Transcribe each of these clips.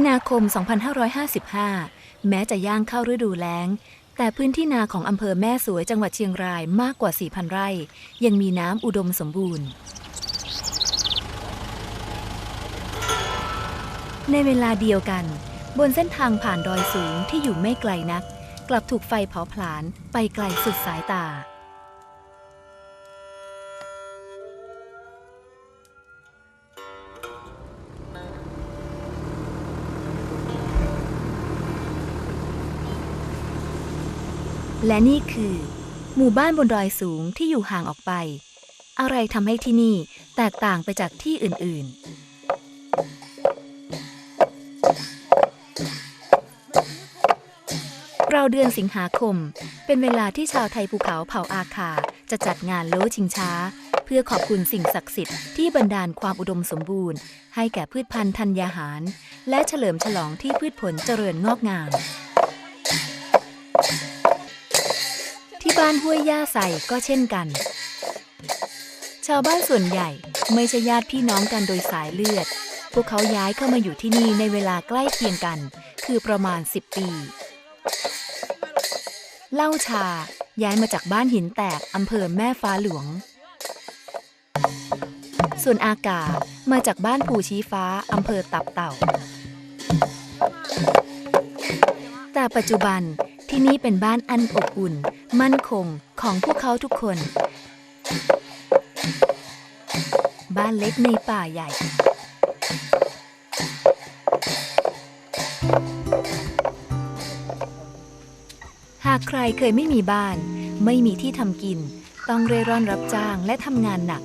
มีนาคม 2555 แม้จะย่างเข้าฤดูแล้ง แต่พื้นที่นาของอำเภอแม่สวยจังหวัดเชียงรายมากกว่า 4,000 ไร่ ยังมีน้ำอุดมสมบูรณ์ ในเวลาเดียวกัน บนเส้นทางผ่านดอยสูงที่อยู่ไม่ไกลนัก กลับถูกไฟเผาผลาญไปไกลสุดสายตา และนี่คือ หมู่บ้านบนดอยสูงที่อยู่ห่างออกไป อะไรทำให้ที่นี่แตกต่างไปจากที่อื่น ๆ เราเดือนสิงหาคม เป็นเวลาที่ชาวไทยภูเขาเผ่าอาคาจะจัดงานโลชิงช้า เพื่อขอบคุณสิ่งศักดิ์สิทธิ์ที่บันดาลความอุดมสมบูรณ์ ให้แก่พืชพันธุ์ธัญญาหาร และเฉลิมฉลองที่พืชผลเจริญงอกงาม บ้านห้วยย่าใส่ก็เช่นกัน ชาวบ้านส่วนใหญ่ไม่ใช่ญาติพี่น้องกันโดยสายเลือด พวกเขาย้ายเข้ามาอยู่ที่นี่ในเวลาใกล้เคียงกัน คือประมาณ 10 ปี เล่าชาย้ายมาจากบ้านหินแตกอำเภอแม่ฟ้าหลวง ส่วนอากามาจากบ้านภูชี้ฟ้าอำเภอตับเต่า แต่ปัจจุบัน ที่นี่เป็นบ้านอันอบอุ่น มั่นคงของพวกเขาทุกคน บ้านเล็กในป่าใหญ่ หากใครเคยไม่มีบ้าน ไม่มีที่ทำกิน ต้องเร่ร่อนรับจ้างและทำงานหนัก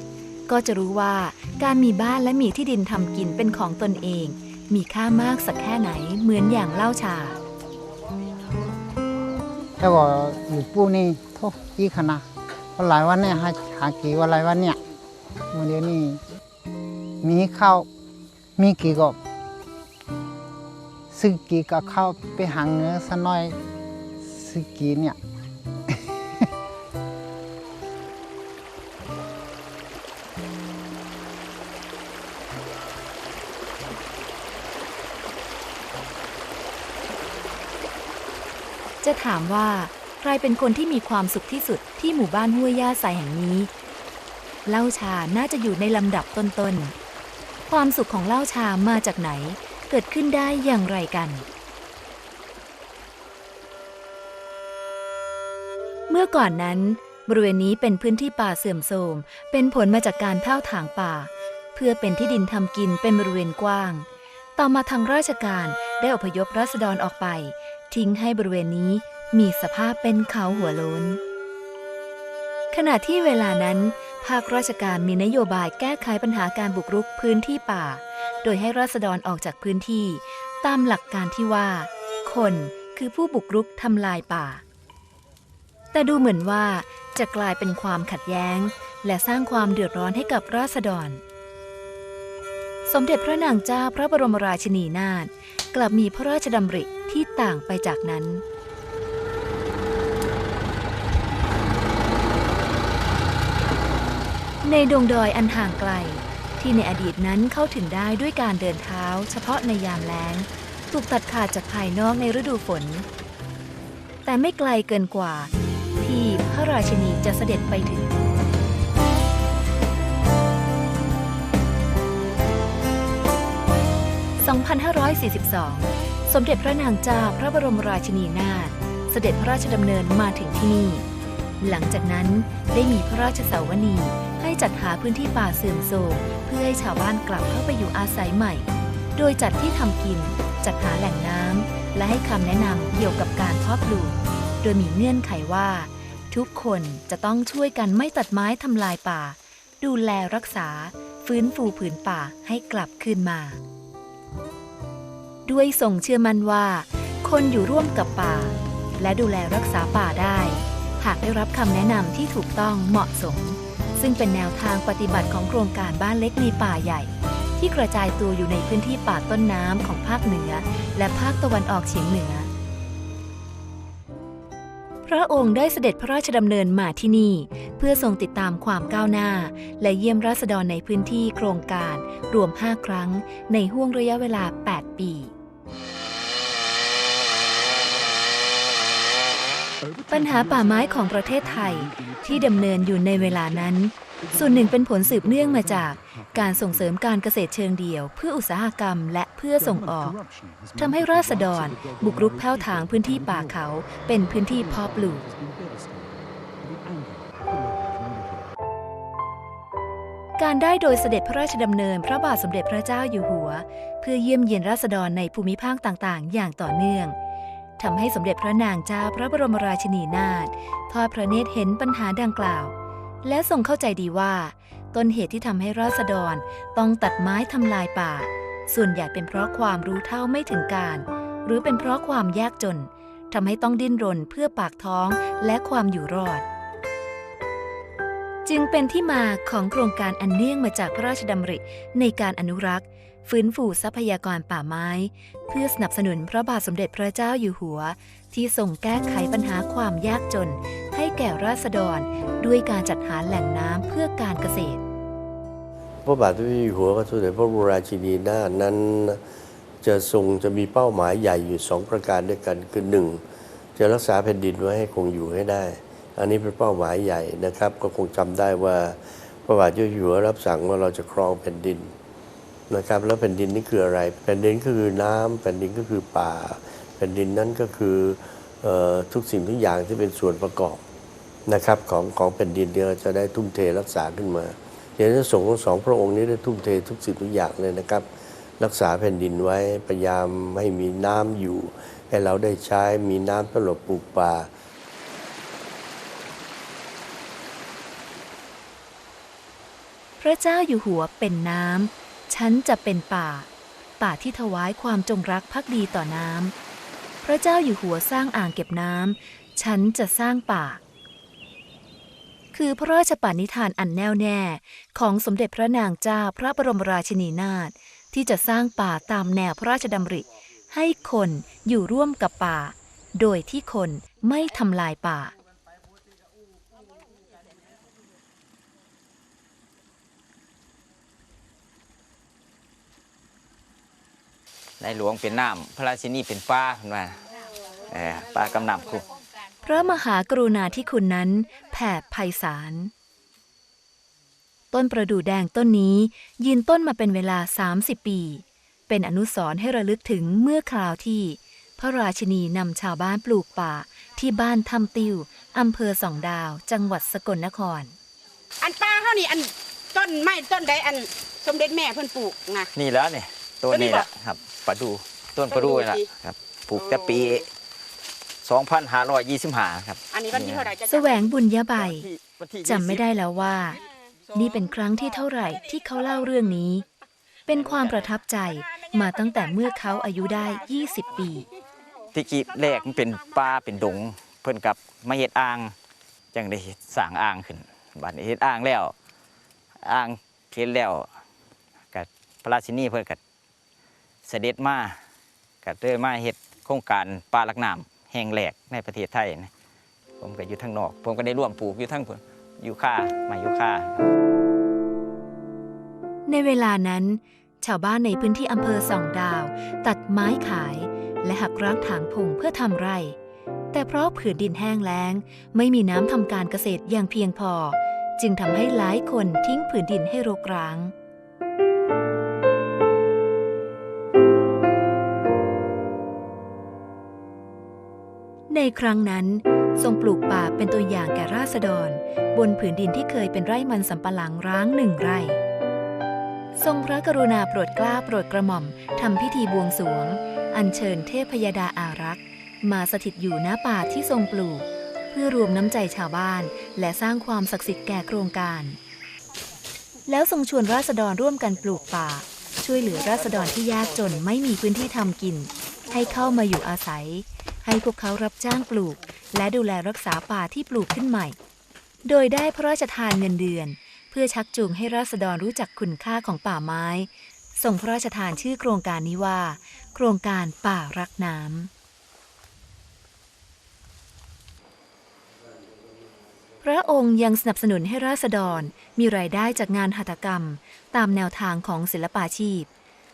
ก็จะรู้ว่าการมีบ้านและมีที่ดินทำกินเป็นของตนเอง มีค่ามากสักแค่ไหนเหมือนอย่างเล่าชา แต่ว่าอยู่ปูนี่ทุกยี่ขนาดวันหลายวันเนี่ยหาหากี่วันหลายวันเนี่ยวันเดียวนี่มีข้าวมีกี่ก็ซื้อกี่ก็เข้าวไปหาเงินสักน้อยซื้อกี่เนี่ย จะถามว่าใครเป็นคนที่มีความสุขที่สุดที่หมู่บ้านห้วยย่าใสแห่งนี้ เล่าชาน่าจะอยู่ในลำดับต้นๆ ความสุขของเล่าชามาจากไหน เกิดขึ้นได้อย่างไรกัน เมื่อก่อนนั้น บริเวณนี้เป็นพื้นที่ป่าเสื่อมโทรม เป็นผลมาจากการเท่าถางป่า เพื่อเป็นที่ดินทำกินเป็นบริเวณกว้าง ต่อมาทางราชการได้อพยพรัษฎรออกไป ทิ้งให้บริเวณนี้มีสภาพเป็นเขาหัวโล้นขณะที่เวลานั้น ภาคราชการมีนโยบายแก้ไขปัญหาการบุกรุกพื้นที่ป่า โดยให้ราษฎรออกจากพื้นที่ ตามหลักการที่ว่า คนคือผู้บุกรุกทำลายป่า แต่ดูเหมือนว่าจะกลายเป็นความขัดแย้ง และสร้างความเดือดร้อนให้กับราษฎร สมเด็จพระนางเจ้าพระบรมราชินีนาถ กลับมีพระราชดำริที่ต่างไปจากนั้นในดงดอยอันห่างไกล ที่ในอดีตนั้นเข้าถึงได้ด้วยการเดินเท้า เฉพาะในยามแล้ง ถูกตัดขาดจากภายนอกในฤดูฝน แต่ไม่ไกลเกินกว่า ที่พระราชินีจะเสด็จไปถึง 2542 สมเด็จพระนางเจ้าพระบรมราชินีนาถเสด็จพระราชดำเนินมาถึงที่นี่ หลังจากนั้นได้มีพระราชสาวนีให้จัดหาพื้นที่ป่าเสื่อมโทรมเพื่อให้ชาวบ้านกลับเข้าไปอยู่อาศัยใหม่ โดยจัดที่ทำกิน จัดหาแหล่งน้ำและให้คำแนะนำเกี่ยวกับการเพาะปลูก โดยมีเงื่อนไขว่า ทุกคนจะต้องช่วยกันไม่ตัดไม้ทำลายป่า ดูแลรักษา ฟื้นฟูผืนป่าให้กลับคืนมา ด้วยทรงเชื่อมั่นว่า คนอยู่ร่วมกับป่า และดูแลรักษาป่าได้ หากได้รับคำแนะนำที่ถูกต้องเหมาะสม ซึ่งเป็นแนวทางปฏิบัติของโครงการบ้านเล็กในป่าใหญ่ ที่กระจายตัวอยู่ในพื้นที่ป่าต้นน้ำของภาคเหนือ และภาคตะวันออกเฉียงเหนือ พระองค์ได้เสด็จพระราชดำเนินมาที่นี่ เพื่อทรงติดตามความก้าวหน้า และเยี่ยมราษฎรในพื้นที่โครงการรวม 5 ครั้ง ในห่วงระยะเวลา 8 ปี ปัญหาป่าไม้ของประเทศไทยที่ดำเนินอยู่ในเวลานั้น ส่วนหนึ่งเป็นผลสืบเนื่องมาจาก การส่งเสริมการเกษตรเชิงเดี่ยว เพื่ออุตสาหกรรมและเพื่อส่งออกทำให้ราษฎร บุกรุกแผ้วถางพื้นที่ป่าเขาเป็นพื้นที่เพาะปลูกการได้โดยเสด็จพระราชดำเนินพระบาทสมเด็จพระเจ้าอยู่หัว เพื่อเยี่ยมเยียนราษฎรในภูมิภาคต่างๆ อย่างต่อเนื่อง ทำให้สมเด็จพระนางเจ้าพระบรมราชินีนาถทอดพระเนตรเห็นปัญหาดังกล่าว และทรงเข้าใจดีว่า ต้นเหตุที่ทำให้ราษฎรต้องตัดไม้ทำลายป่า ส่วนใหญ่เป็นเพราะความรู้เท่าไม่ถึงการ หรือเป็นเพราะความยากจนทำให้ต้องดิ้นรนเพื่อปากท้องและความอยู่รอด จึงเป็นที่มาของโครงการอันเนื่องมาจากพระราชดำริในการอนุรักษ์ ฟื้นฟูทรัพยากรป่าไม้ เพื่อสนับสนุนพระบาทสมเด็จพระเจ้าอยู่หัว ที่ทรงแก้ไขปัญหาความยากจน ให้แก่ราษฎร ด้วยการจัดหาแหล่งน้ำเพื่อการเกษตร พระบาทสมเด็จอยู่หัวพระสมเด็จพระบรมราชินีนาถนั้นจะทรงจะมีเป้าหมายใหญ่อยู่สองประการด้วยกันคือหนึ่งจะรักษาแผ่นดินไว้ให้คงอยู่ให้ได้ อันนี้เป็นเป้าหมายใหญ่นะครับ ก็คงจำได้ว่าพระบาทเด็จอยู่หัวรับสั่งว่าเราจะครองแผ่นดิน นะครับ แล้วแผ่นดินนี่คืออะไร แผ่นดินก็คือน้ำแผ่นดินก็คือป่า แผ่นดินนั้นก็คือออทุกสิ่งทุกอย่างที่เป็นส่วนประกอบนะครับของของแผ่นดินที่เราจะได้ทุ่มเทรักษาขึ้นมาอย่างนั้นสงฆ์ทั้งสองพระองค์นี้ได้ทุ่มเททุกสิ่งทุกอย่างเลยนะครับ รักษาแผ่นดินไว้พยายามให้มีน้ำอยู่ ให้เราได้ใช้มีน้ำสำหรับปลูกป่าพระเจ้าอยู่หัวเป็นน้ำ ฉันจะเป็นป่า ป่าที่ถวายความจงรักภักดีต่อน้ำ พระเจ้าอยู่หัวสร้างอ่างเก็บน้ำ ฉันจะสร้างป่า คือพระราชปณิธานอันแน่วแน่ ของสมเด็จพระนางเจ้าพระบรมราชินีนาถที่จะสร้างป่าตามแนวพระราชดำริ ให้คนอยู่ร่วมกับป่า โดยที่คนไม่ทำลายป่า ในหลวงเป็นน้ำพระราชินีเป็นป้าเพิ่นว่าเออป้ากำนำคุพระมหากรุณาธิคุณนั้นแผ่ไพศาล ต้นประดู่แดงต้นนี้ยืนต้นมาเป็นเวลา 30 ปี เป็นอนุสรณ์ให้ระลึกถึงเมื่อคราวที่ พระราชินีนำชาวบ้านปลูกป่าที่บ้านทำติวอำเภอสองดาว จังหวัดสกลนคร อันป้าเขานี่อันต้นไม้ต้นใดอันสมเด็จแม่เพิ่นปลูกนะนี่แล้วนี่ต้นนี้แหละครับ ประดูต้นประดูนี่แหละครับปลูกแต่ปี2525ครับ อันนี้วันที่เท่าไหร่จะแสวงบุญยาใบวันที่วันที่จำไม่ได้แล้วว่า นี่เป็นครั้งที่เท่าไหร่ที่เขาเล่าเรื่องนี้ เป็นความประทับใจมาตั้งแต่เมื่อเขาอายุได้ 20 ปี ที่กี้แรกมันเป็นป่าเป็นดง เพิ่นกับมาเฮ็ดอ่างจังได้เฮ็ดสร้างอ่างขึ้นบัดนี้เฮ็ดอ่างแล้วอ่างเฮ็ดแล้วกับพระราชินีเพิ่นก็เสด็จมาก็เลยมาเฮ็ดโครงการป่าลักน้ำแห่งแรกในประเทศไทยนะผมก็อยู่ทางนอก ผมก็ได้ร่วมปลูกอยู่ทั้งอยู่ค่ามาอยู่ค่า ในเวลานั้น ชาวบ้านในพื้นที่อำเภอสองดาว ตัดไม้ขาย และหักร้างถางพงเพื่อทำไร่ แต่เพราะผืนดินแห้งแล้ง ไม่มีน้ำทำการเกษตรอย่างเพียงพอ จึงทำให้หลายคนทิ้งผืนดินให้รกร้าง ในครั้งนั้น ทรงปลูกป่าเป็นตัวอย่างแก่ราษฎร บนผืนดินที่เคยเป็นไร่มันสำปะหลังร้างหนึ่งไร่ ทรงพระกรุณาโปรดกล้าโปรดกระหม่อมทำพิธีบวงสรวง อัญเชิญเทพยดาอารักษ์มาสถิตอยู่ณป่าที่ทรงปลูก เพื่อรวมน้ำใจชาวบ้าน และสร้างความศักดิ์สิทธิ์แก่โครงการ แล้วทรงชวนราษฎรร่วมกันปลูกป่า ช่วยเหลือราษฎรที่ยากจนไม่มีพื้นที่ทำกิน ให้เข้ามาอยู่อาศัย ให้พวกเขารับจ้างปลูก และดูแลรักษาป่าที่ปลูกขึ้นใหม่ โดยได้พระราชทานเงินเดือน เพื่อชักจูงให้ราษฎรรู้จักคุณค่าของป่าไม้ ส่งพระราชทานชื่อโครงการนี้ว่า โครงการป่ารักน้ำพระองค์ยังสนับสนุนให้ราษฎรมีรายได้จากงานหัตถกรรม ตามแนวทางของศิลปาชีพ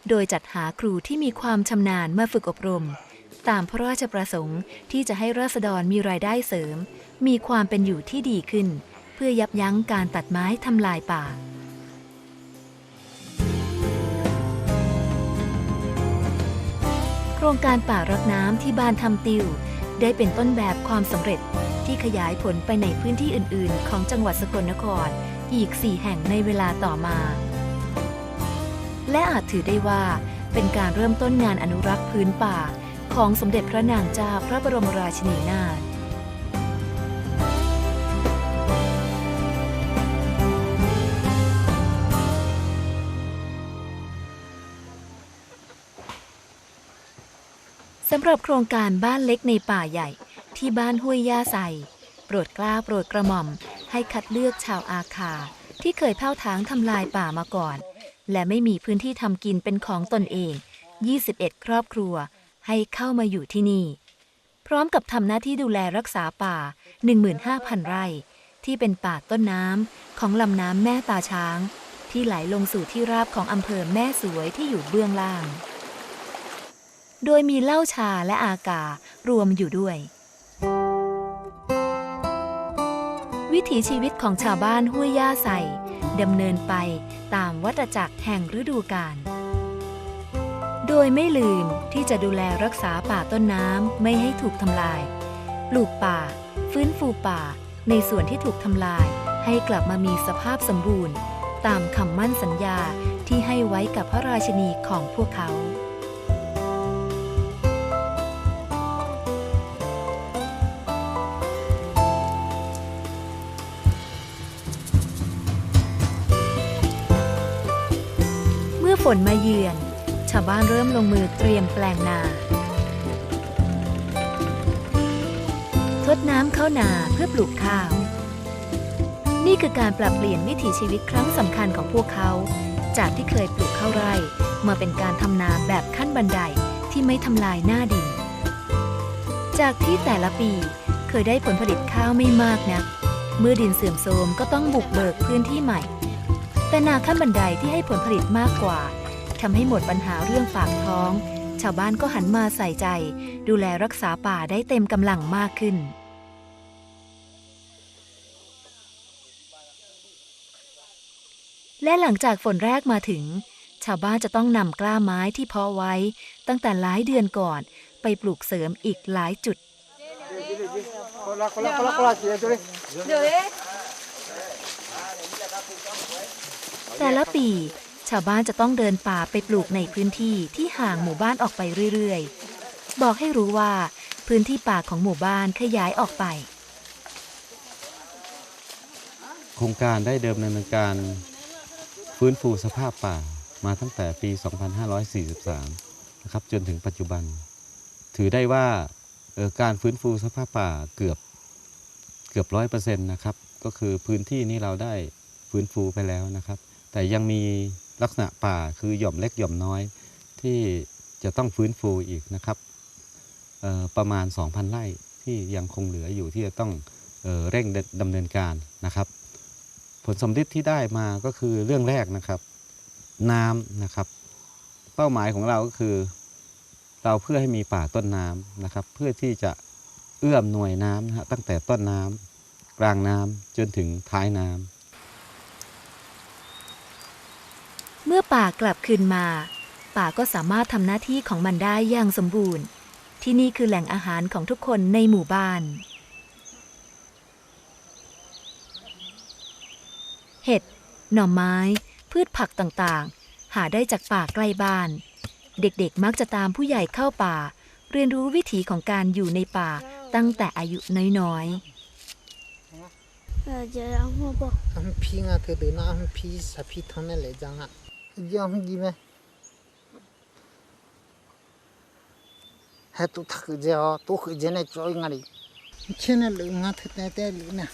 โดยจัดหาครูที่มีความชำนาญมาฝึกอบรม ตามพระราชประสงค์ที่จะให้ราษฎรมีรายได้เสริม มีความเป็นอยู่ที่ดีขึ้น เพื่อยับยั้งการตัดไม้ทำลายป่าโครงการป่ารักน้ำที่บ้านทำติว ได้เป็นต้นแบบความสำเร็จที่ขยายผลไปในพื้นที่อื่น ๆ ของจังหวัดสกลนครอีก 4 แห่งในเวลาต่อมา และอาจถือได้ว่าเป็นการเริ่มต้นงานอนุรักษ์พื้นป่า ของสมเด็จพระนางเจ้าพระบรมราชินีนาถสำหรับโครงการบ้านเล็กในป่าใหญ่ที่บ้านห้วยย่าใสโปรดกล้าโปรดกระหม่อม ให้คัดเลือกชาวอาคา ที่เคยเผาทางทำลายป่ามาก่อน และไม่มีพื้นที่ทำกินเป็นของตนเอง 21 ครอบครัว ให้เข้ามาอยู่ที่นี่ พร้อมกับทำหน้าที่ดูแลรักษาป่า 15,000 ไร่ ที่เป็นป่าต้นน้ำของลำน้ำแม่ตาช้าง ที่ไหลลงสู่ที่ราบของอำเภอแม่สวยที่อยู่เบื้องล่าง โดยมีเหล้าชาและอาการวมอยู่ด้วย วิถีชีวิตของชาวบ้านห้วยย่าใสดำเนินไปตามวัฏจักรแห่งฤดูกาล โดยไม่ลืมที่จะดูแลรักษาป่าต้นน้ำไม่ให้ถูกทำลาย ปลูกป่า ฟื้นฟูป่า ในส่วนที่ถูกทำลาย ให้กลับมามีสภาพสมบูรณ์ ตามคำมั่นสัญญาที่ให้ไว้กับพระราชนีของพวกเขาเมื่อฝนมาเยือน ชาวบ้านเริ่มลงมือเตรียมแปลงนา ทดน้ำเข้านาเพื่อปลูกข้าว นี่คือการปรับเปลี่ยนวิถีชีวิตครั้งสำคัญของพวกเขา จากที่เคยปลูกข้าวไร่ มาเป็นการทำนาแบบขั้นบันไดที่ไม่ทำลายหน้าดิน จากที่แต่ละปีเคยได้ผลผลิตข้าวไม่มากนัก เมื่อดินเสื่อมโทรมก็ต้องบุกเบิกพื้นที่ใหม่ แต่นาขั้นบันไดที่ให้ผลผลิตมากกว่า ทำให้หมดปัญหาเรื่องปากท้อง ชาวบ้านก็หันมาใส่ใจ ดูแลรักษาป่าได้เต็มกำลังมากขึ้นและหลังจากฝนแรกมาถึง ชาวบ้านจะต้องนำกล้าไม้ที่เพาะไว้ ตั้งแต่หลายเดือนก่อน ไปปลูกเสริมอีกหลายจุด แต่ละปี ชาวบ้านจะต้องเดินป่าไปปลูกในพื้นที่ที่ห่างหมู่บ้านออกไปเรื่อยๆ บอกให้รู้ว่า พื้นที่ป่าของหมู่บ้านขยายออกไป โครงการได้เดิมดำเนินการฟื้นฟูสภาพป่ามาตั้งแต่ปี 2543 นะครับจนถึงปัจจุบัน ถือได้ว่าการฟื้นฟูสภาพป่าเกือบเกือบร้อยเปอร์เซ็นต์นะครับ ก็คือพื้นที่นี้เราได้ฟื้นฟูไปแล้วนะครับ แต่ยังมี ลักษณะป่าคือหย่อมเล็กหย่อมน้อย ที่จะต้องฟื้นฟูอีกนะครับประมาณ 2,000 ไร่ที่ยังคงเหลืออยู่ที่จะต้องเออเร่งดำเนินการนะครับ ผลสำลิดที่ได้มาก็คือเรื่องแรกนะครับ น้ำนะครับ เป้าหมายของเราก็คือ เราเพื่อให้มีป่าต้นน้ำนะครับ เพื่อที่จะเอื้อมหน่วยน้ำนะฮะตั้งแต่ต้นน้ำกลางน้ำจนถึงท้ายน้ำ เมื่อป่ากลับคืนมา ป่าก็สามารถทำหน้าที่ของมันได้อย่างสมบูรณ์ ที่นี่คือแหล่งอาหารของทุกคนในหมู่บ้าน เห็ด หน่อไม้ พืชผักต่างๆ หาได้จากป่าใกล้บ้าน เด็กๆ มักจะตามผู้ใหญ่เข้าป่า เรียนรู้วิถีของการอยู่ในป่าตั้งแต่อายุน้อยๆ 呃，这然后不， giam gì mẹ hết tụ thắc giờ tụ khử giờ này trôi ngay đi chứ này lượng ngắt thật này té lượng nè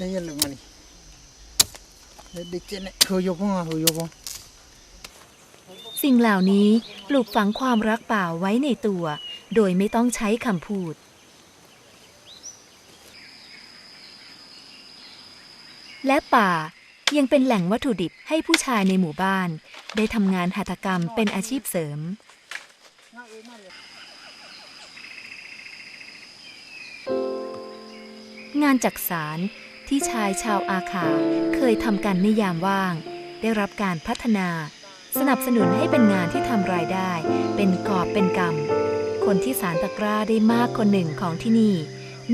đây là lượng này để đi trên này hư vô không à hư vô không สิ่งเหล่านี้ปลูกฝังความรักป่าไว้ในตัว โดยไม่ต้องใช้คำพูด และป่ายังเป็นแหล่งวัตถุดิบให้ผู้ชายในหมู่บ้าน ได้ทำงานหัตถกรรมเป็นอาชีพเสริม งานจักสารที่ชายชาวอาคาเคยทำกันในยามว่าง ได้รับการพัฒนา สนับสนุนให้เป็นงานที่ทำรายได้ เป็นกอบเป็นกำคนที่สารตะกร้าได้มากคนหนึ่งของที่นี่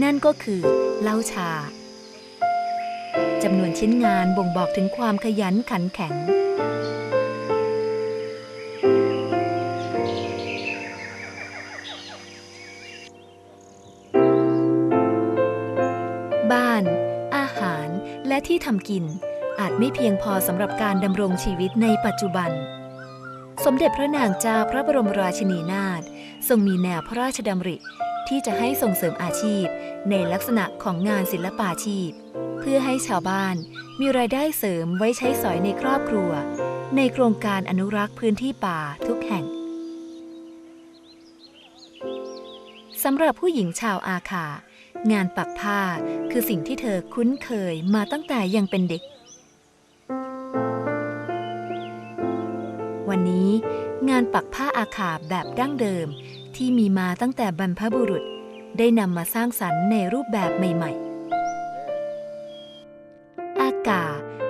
นั่นก็คือเล่าชา จำนวนชิ้นงานบ่งบอกถึงความขยันขันแข็ง บ้าน อาหาร และที่ทำกิน อาจไม่เพียงพอสำหรับการดำรงชีวิตในปัจจุบัน สมเด็จพระนางเจ้าพระบรมราชินีนาถทรงมีแนวพระราชดำริที่จะให้ส่งเสริมอาชีพในลักษณะของงานศิลปาชีพ พื่อให้ชาวบ้านมีรายได้เสริมไว้ใช้สอยในครอบครัว ในโครงการอนุรักษ์พื้นที่ป่าทุกแห่งสำหรับผู้หญิงชาวอาคา งานปักผ้าคือสิ่งที่เธอคุ้นเคยมาตั้งแต่ยังเป็นเด็ก วันนี้งานปักผ้าอาขาแบบดั้งเดิมที่มีมาตั้งแต่บรรพบุรุษ ได้นำมาสร้างสรรค์ในรูปแบบใหม่ ๆ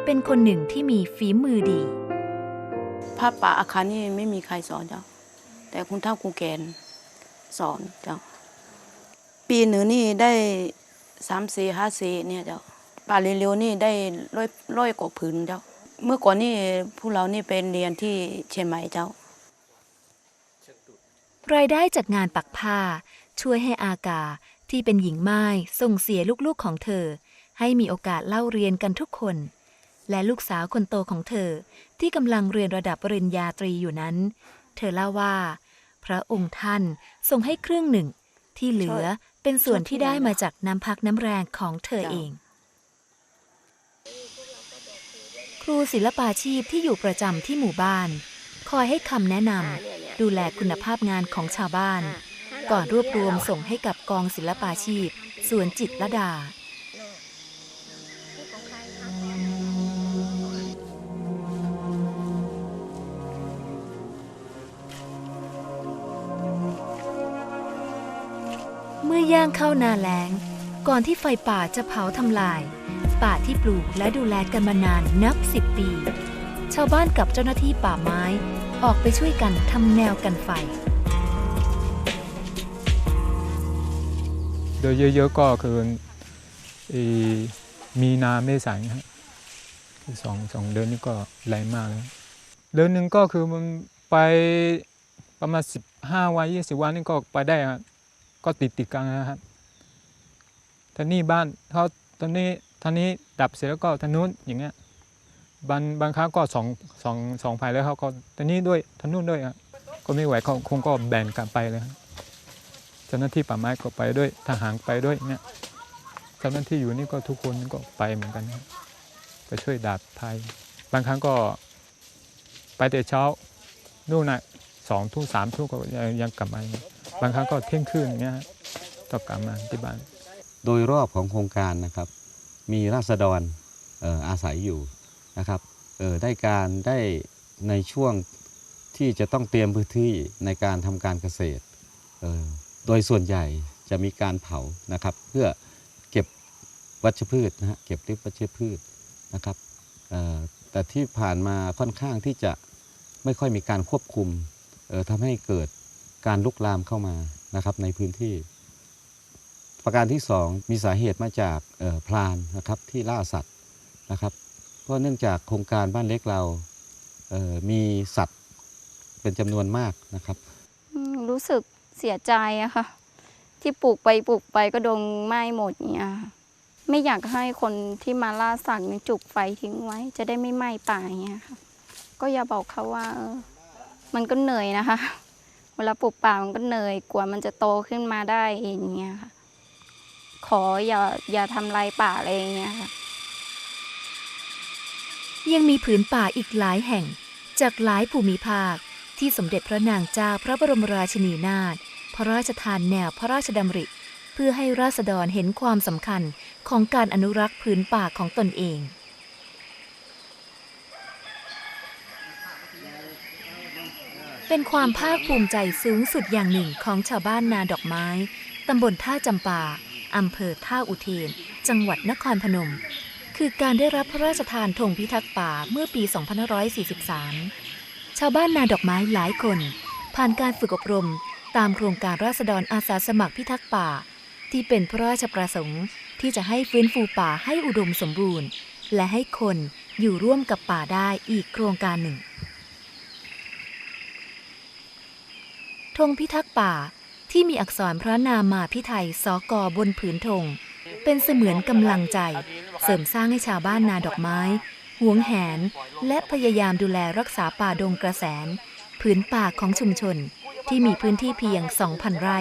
เป็นคนหนึ่งที่มีฝีมือดีผ้าป่าอาคารนี่ไม่มีใครสอนเจ้า แต่คุณเท่าคุณแกนสอนเจ้า ปีหนึ่งนี่ได้สามสี่ห้าสี่เนี่ยเจ้าป่าเร็วๆนี่ได้ร้อยร้อยกว่าผืนเจ้า เมื่อก่อนนี่พวกเรานี่เป็นเรียนที่เชียงใหม่เจ้ารายได้จากงานปักผ้า ช่วยให้อากาที่เป็นหญิงไม้ส่งเสียลูกๆของเธอ ให้มีโอกาสเล่าเรียนกันทุกคน และลูกสาวคนโตของเธอที่กำลังเรียนระดับปริญญาตรีอยู่นั้น เธอเล่าว่า พระองค์ท่านทรงให้ครึ่งหนึ่ง ที่เหลือเป็นส่วนที่ได้มาจากน้ำพักน้ำแรงของเธอเอง ครูศิลปาชีพที่อยู่ประจำที่หมู่บ้าน คอยให้คำแนะนำดูแลคุณภาพงานของชาวบ้าน ก่อนรวบรวมส่งให้กับกองศิลปาชีพสวนจิตรลดา ย่างเข้านาแล้ง ก่อนที่ไฟป่าจะเผาทำลาย ป่าที่ปลูกและดูแลกันมานานนับสิบปี ชาวบ้านกับเจ้าหน้าที่ป่าไม้ออกไปช่วยกันทำแนวกันไฟ โดยเยอะๆก็คือมีนาเมษายนครับสองสองเดือนนี้ก็แรงมากเลยเดือนหนึ่งก็คือมันไปประมาณสิบห้าวันยี่สิบวันนี่ก็ไปได้ครับ ก็ติดติดกันนะครับท่านี่บ้านเขาตอนนี้ท่านี้ดับเสร็จแล้วก็ท่านู้นอย่างเงี้ยบางบางครั้งก็สองสองสองฝ่ายแล้วเขาก็ท่านี้ด้วยท่านู้นด้วยครับก็ไม่ไหวเขาคงก็แบ่งกันไปเลยครับเจ้าหน้าที่ป่าไม้ก็ไปด้วยทหารไปด้วยเนี่ยเจ้าหน้าที่อยู่นี่ก็ทุกคนก็ไปเหมือนกันครับไปช่วยดาบไทยบางครั้งก็ไปแต่เช้านู่นน่ะสองทุ่มสามทุ่มก็ยังกลับมาางครั้งก็เที่ยงคืนอย่างเงี้ยฮะต้อกลับมาที่บ้าน โดยรอบของโครงการนะครับ มีราษฎรอาศัยอยู่นะครับได้การได้ในช่วงที่จะต้องเตรียมพื้นที่ในการทำการเกษตร โดยส่วนใหญ่จะมีการเผานะครับ เพื่อเก็บวัชพืชนะฮะเก็บรียบวัชพืชนะครับแต่ที่ผ่านมาค่อนข้างที่จะไม่ค่อยมีการควบคุมทำให้เกิด การลุกลามเข้ามานะครับในพื้นที่ ประการที่สองมีสาเหตุมาจากพรานนะครับที่ล่าสัตว์นะครับเพราะเนื่องจากโครงการบ้านเล็กเรามีสัตว์เป็นจำนวนมากนะครับ รู้สึกเสียใจอะค่ะ ที่ปลูกไปปลูกไปก็โดนไหม้หมดเนี่ยไม่อยากให้คนที่มาล่าสัตว์จุกไฟทิ้งไว้ จะได้ไม่ไหม้ป่าอย่างเงี้ยค่ะ ก็อย่าบอกเขาว่าออมันก็เหนื่อยนะคะ เวลาปลูกป่ามันก็เหนื่อยกว่ามันจะโตขึ้นมาได้องเงี้ยค่ะ ขออย่าอย่าทำลายป่าอะไรเงี้ยค่ะ ยังมีผืนป่าอีกหลายแห่ง จากหลายภูมิภาค ที่สมเด็จพระนางเจ้าพระบรมราชินีนาถพระราชทานแนวพระราชดำริ เพื่อให้ราษฎรเห็นความสำคัญของการอนุรักษ์ผืนป่าของตนเอง เป็นความภาคภูมิใจสูงสุดอย่างหนึ่งของชาวบ้านนาดอกไม้ ตำบลท่าจำปา อำเภอท่าอุเทน จังหวัดนครพนม คือการได้รับพระราชทานธงพิทักษ์ป่าเมื่อปี 2543 ชาวบ้านนาดอกไม้หลายคน ผ่านการฝึกอบรม ตามโครงการราษฎรอาสาสมัครพิทักษ์ป่า ที่เป็นพระราชประสงค์ ที่จะให้ฟื้นฟูป่าให้อุดมสมบูรณ์ และให้คนอยู่ร่วมกับป่าได้อีกโครงการหนึ่ง ธงพิทักษ์ป่าที่มีอักษรพระนามาพิไทยสกบนผืนธงเป็นเสมือนกำลังใจ เสริมสร้างให้ชาวบ้านนาดอกไม้หวงแหน และพยายามดูแลรักษาป่าดงกระแสนผืนป่าของชุมชนที่มีพื้นที่เพียง 2,000 ไร่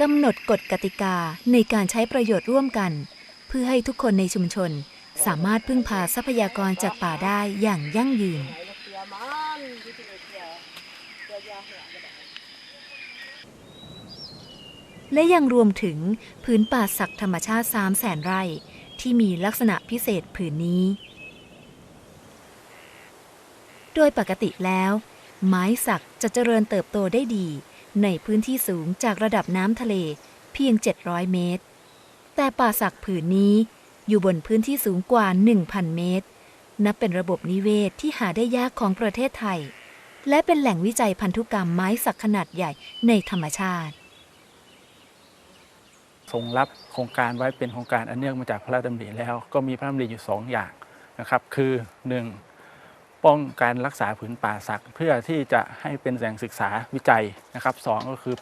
กำหนดกฎกติกาในการใช้ประโยชน์ร่วมกัน เพื่อให้ทุกคนในชุมชนสามารถพึ่งพาทรัพยากรจากป่าได้อย่างยั่งยืน และยังรวมถึงผืนป่าศักดิ์ธรรมชาติ3 0 0แสนไร่ที่มีลักษณะพิเศษผืนนี้ โดยปกติแล้ว ไม้สักจะเจริญเติบโตได้ดี ในพื้นที่สูงจากระดับน้ำทะเลเพียง 700 เมตร แต่ป่าสักผืนนี้อยู่บนพื้นที่สูงกว่า 1,000 เมตร นับเป็นระบบนิเวศที่หาได้ยากของประเทศไทย และเป็นแหล่งวิจัยพันธุกรรมไม้สักขนาดใหญ่ในธรรมชาติ ทรงรับโครงการไว้เป็นโครงการอันเนื่องมาจากพระราชดำริแล้ว ก็มีพระราชดำริอยู่ 2 อย่างนะครับ คือ 1. ป้องกันรักษาผืนป่าสักเพื่อที่จะให้เป็นแหล่งศึกษาวิจัยนะครับสองก็คือ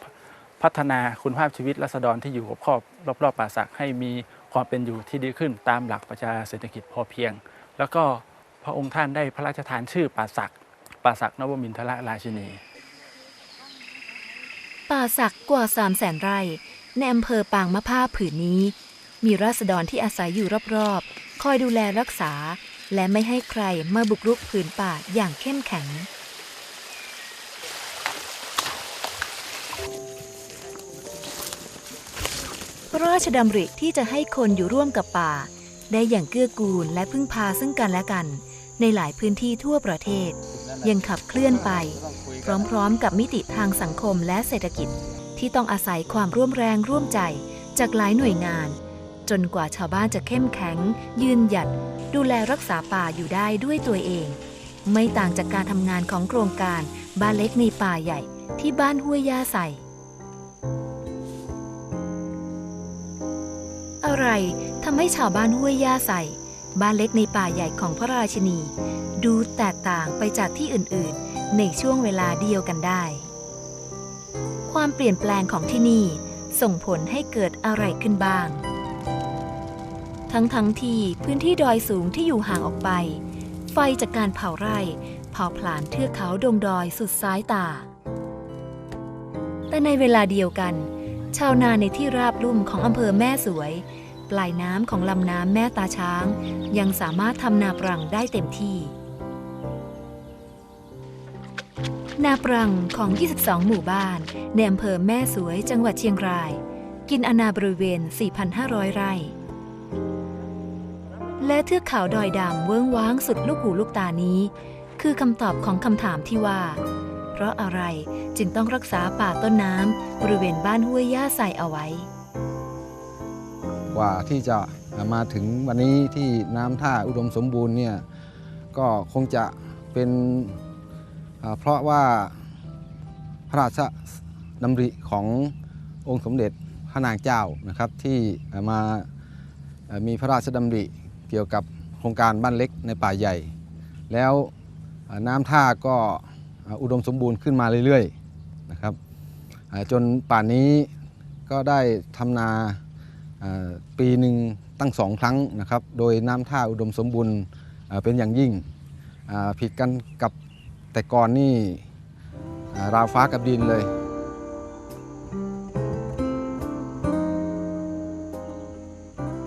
พัฒนาคุณภาพชีวิตรัษฎรที่อยู่รอบรอบๆป่าสักให้มีความเป็นอยู่ที่ดีขึ้นตามหลักประชาเศรษฐกิจพอเพียง แล้วก็พระองค์ท่านได้พระราชทานชื่อป่าสัก ป่าสักนวมินทรราชินี ป่าสักกว่า3 0 0แสนไร่ในอำเภอปางมะผ้าผืนนี้ มีราษฎรที่อาศัยอยู่รอบๆ คอยดูแลรักษา และไม่ให้ใครมาบุกรุกผืนป่าอย่างเข้มแข็งพระราชดำริที่จะให้คนอยู่ร่วมกับป่า ได้อย่างเกื้อกูลและพึ่งพาซึ่งกันและกัน ในหลายพื้นที่ทั่วประเทศ ยังขับเคลื่อนไป พร้อมๆกับมิติทางสังคมและเศรษฐกิจ ที่ต้องอาศัยความร่วมแรงร่วมใจจากหลายหน่วยงาน จนกว่าชาวบ้านจะเข้มแข็ง ยืนหยัด ดูแลรักษาป่าอยู่ได้ด้วยตัวเอง ไม่ต่างจากการทำงานของโครงการบ้านเล็กในป่าใหญ่ที่บ้านห้วยยาใสอะไรทำให้ชาวบ้านห้วยยาใส บ้านเล็กในป่าใหญ่ของพระราชินี ดูแตกต่างไปจากที่อื่นๆ ในช่วงเวลาเดียวกันได้ ความเปลี่ยนแปลงของที่นี่ส่งผลให้เกิดอะไรขึ้นบ้าง ทั้งทั้งที่พื้นที่ดอยสูงที่อยู่ห่างออกไป ไฟจากการเผาไร่เผาผลาญเทือกเขาดงดอยสุดซ้ายตา แต่ในเวลาเดียวกัน ชาวนาในที่ราบลุ่มของอำเภอแม่สวย ปลายน้ำของลำน้ำแม่ตาช้าง ยังสามารถทำนาปรังได้เต็มที่ นาปรังของ 22 หมู่บ้านในอำเภอแม่สวยจังหวัดเชียงราย กินอนาบริเวณ 4,500 ไร่ และเทือกเขาดอยดำเวิ้งว้างสุดลูกหูลูกตานี้ คือคำตอบของคำถามที่ว่า เพราะอะไรจึงต้องรักษาป่าต้นน้ำบริเวณบ้านห้วยย่าใสเอาไว้ กว่าที่จะมาถึงวันนี้ที่น้ำท่าอุดมสมบูรณ์เนี่ยก็คงจะเป็นเพราะว่าพระราชดำริขององค์สมเด็จพระนางเจ้านะครับที่มามีพระราชดำริเกี่ยวกับโครงการบ้านเล็กในป่าใหญ่ แล้วน้ำท่าก็อุดมสมบูรณ์ขึ้นมาเรื่อยๆนะครับจนป่านนี้ก็ได้ทำนา ปีหนึ่งตั้งสองครั้งนะครับ โดยน้ำท่าอุดมสมบูรณ์เป็นอย่างยิ่งผิดกันกับแต่ก่อนนี่ราวฟ้ากับดินเลย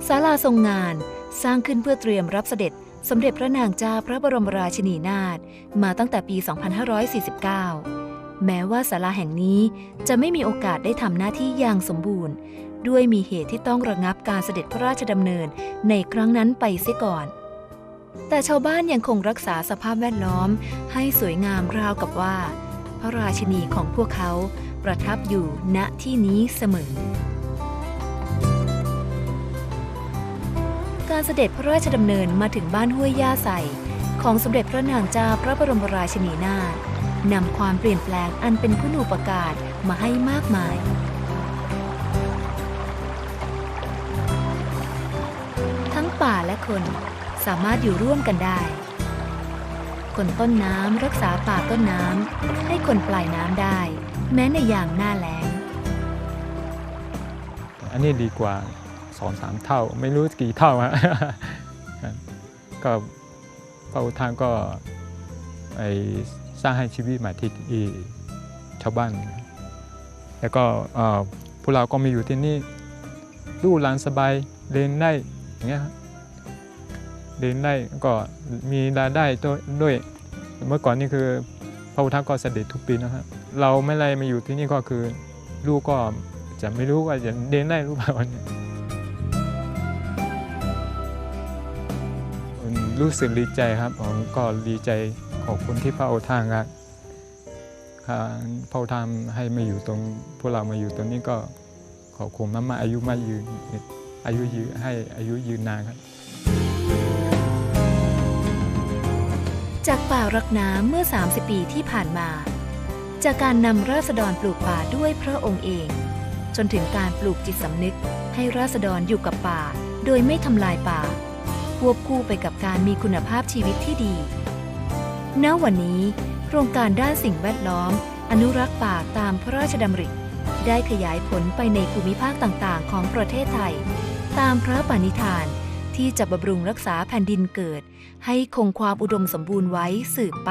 ศาลาทรงงานสร้างขึ้นเพื่อเตรียมรับเสด็จสมเด็จพระนางเจ้าพระบรมราชินีนาถมาตั้งแต่ปี 2549 แม้ว่าศาลาแห่งนี้จะไม่มีโอกาสได้ทำหน้าที่อย่างสมบูรณ์ ด้วยมีเหตุที่ต้องระงับการเสด็จพระราชดำเนินในครั้งนั้นไปเสียก่อน แต่ชาวบ้านยังคงรักษาสภาพแวดล้อมให้สวยงามราวกับว่า พระราชินีของพวกเขาประทับอยู่ณที่นี้เสมอ การเสด็จพระราชดำเนินมาถึงบ้านห้วยย่าใสของสมเด็จพระนางเจ้าพระบรมราชินีนาถนำความเปลี่ยนแปลงอันเป็นคุณูปการมาให้มากมาย ป่าและคนสามารถอยู่ร่วมกันได้ คนต้นน้ำรักษาป่าต้นน้ำให้คนปลายน้ำได้ แม้ในอย่ามหน้าแล้ง อันนี้ดีกว่าสองสามเท่าไม่รู้กี่เท่าฮะก็พระอุทานก็ไอสร้างให้ชีวิตใหม่ที่ชาวบ้าน แล้วก็พวกเราก็มีอยู่ที่นี่ลูหลานสบายเรียนได้อย่างเงี้ย เรียนได้ก็มีรายได้ด้วยวย เมื่อก่อนนี่คือพระอุทานก็เสด็จทุกปีนะครับเราไม่ไรมาอยู่ที่นี่ก็คือลูกก็จะไม่รู้ว่าจะเรียนได้หรือเปล่าเนี่ยรู้สึกดีใจครับผมก็ดีใจขอบคุณที่พระโอทานครับพระโอทานให้มาอยู่ตรงพวกเรามาอยู่ตรงนี้ก็ขอบคุณมากๆอายุมายืนอายุยืนให้อายุยืนนานครับ จากป่ารักน้ำเมื่อ 30 ปีที่ผ่านมา จากการนำราษฎรปลูกป่าด้วยพระองค์เอง จนถึงการปลูกจิตสำนึกให้ราษฎรอยู่กับป่า โดยไม่ทำลายป่า ควบคู่ไปกับการมีคุณภาพชีวิตที่ดี ณ วันนี้โครงการด้านสิ่งแวดล้อม อนุรักษ์ป่าตามพระราชดำริ ได้ขยายผลไปในภูมิภาคต่างๆ ของประเทศไทย ตามพระปณิธาน ที่จะบำรุงรักษาแผ่นดินเกิด ให้คงความอุดมสมบูรณ์ไว้สืบไป